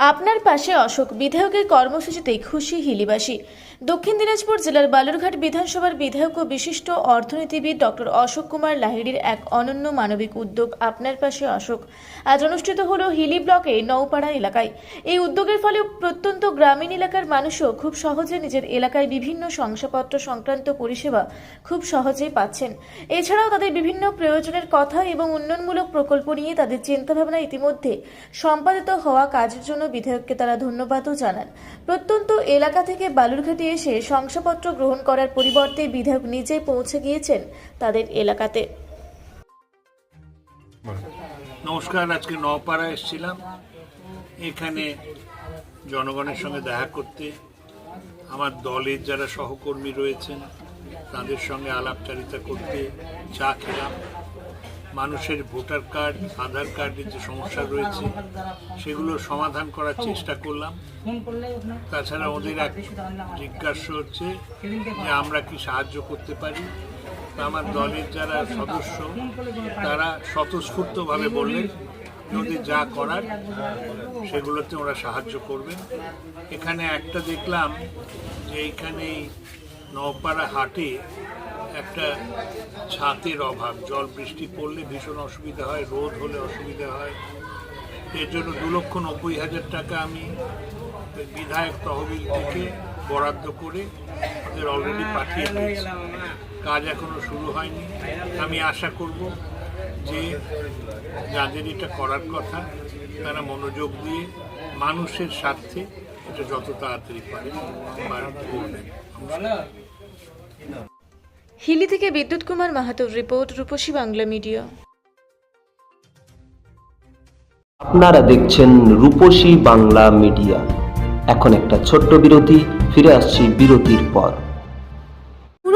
আপনার পাশে অশোক বিধায়কের কর্মসূচিতে খুশি হিলিবাসী। দক্ষিণ দিনাজপুর জেলার বালুরঘাট বিধানসভার বিধায়ক ও বিশিষ্ট অর্থনীতিবিদ ডক্টর অশোক কুমার লাহিড়ির এক অনন্য মানবিক উদ্যোগ আপনার পাশে অশোক। আজ অনুষ্ঠিত হল হিলি ব্লকে নৌপাড়া এলাকায়। এই উদ্যোগের ফলে প্রত্যন্ত গ্রামীণ এলাকার মানুষও খুব সহজে নিজের এলাকায় বিভিন্ন শংসাপত্র সংক্রান্ত পরিষেবা খুব সহজেই পাচ্ছেন। এছাড়াও তাদের বিভিন্ন প্রয়োজনের কথা এবং উন্নয়নমূলক প্রকল্প নিয়ে তাদের চিন্তাভাবনা ইতিমধ্যে সম্পাদিত হওয়া কাজের জন্য বিধায়ককে তারা ধন্যবাদও জানান। প্রত্যন্ত এলাকা থেকে বালুরঘাটে এসে শংসাপত্র গ্রহণ করার পরিবর্তে বিধায়ক নিজে পৌঁছে গিয়েছেন তাদের এলাকাতে। নমস্কার, আজকে নওপাড়া এসেছিলাম। এখানে জনগণের সঙ্গে দেখা করতে। আমার দলের যারা সহকর্মী রয়েছেন, তাদের সঙ্গে আলাপচারিতা করতে চা খেলাম। মানুষের ভোটার কার্ড, আধার কার্ডের যে সমস্যা রয়েছে, সেগুলো সমাধান করার চেষ্টা করলাম। তাছাড়া ওদের এক জিজ্ঞাসা হচ্ছে যে আমরা কি সাহায্য করতে পারি? আমার দলের যারা সদস্য, তারা স্বতঃস্ফূর্তভাবে বললেন ওদের যা করার, সেগুলোতে ওরা সাহায্য করবেন। এখানে একটা দেখলাম যে এইখানে এই নওপাড়া হাটে একটা ছাতের অভাব। জল বৃষ্টি পড়লে ভীষণ অসুবিধা হয় রোদ হলে অসুবিধা হয়। এর জন্য দু লক্ষ নব্বই হাজার টাকা আমি বিধায়ক তহবিল থেকে বরাদ্দ করে ওদের অলরেডি পাঠিয়ে দিয়েছি। কাজ এখনও শুরু হয়নি। আমি আশা করব যে যাদের এটা করার কথা তারা মনোযোগ দিয়ে মানুষের স্বার্থে এটা যত তাড়াতাড়ি পারে করবেন। হিলি থেকে বিদ্যুৎ কুমার মাহাতোর রিপোর্ট, রূপসী বাংলা মিডিয়া। আপনারা দেখছেন রূপসী বাংলা মিডিয়া। এখন একটা ছোট্ট বিরতি, ফিরে আসছি বিরতির পর।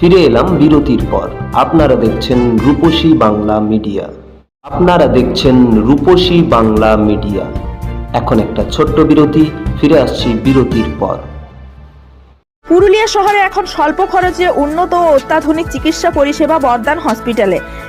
ফিরে এলাম বিরতির পর। আপনারা দেখছেন রূপসী বাংলা মিডিয়া। আপনারা দেখছেন রূপসী বাংলা মিডিয়া। এখন একটা ছোট্ট বিরতি, ফিরে আসছি বিরতির পর। পুরুলিয়া শহরে এখন স্বল্প খরচে উন্নত ও অত্যাধুনিক চিকিৎসা পরিষেবা বর্দান হসপিটালে।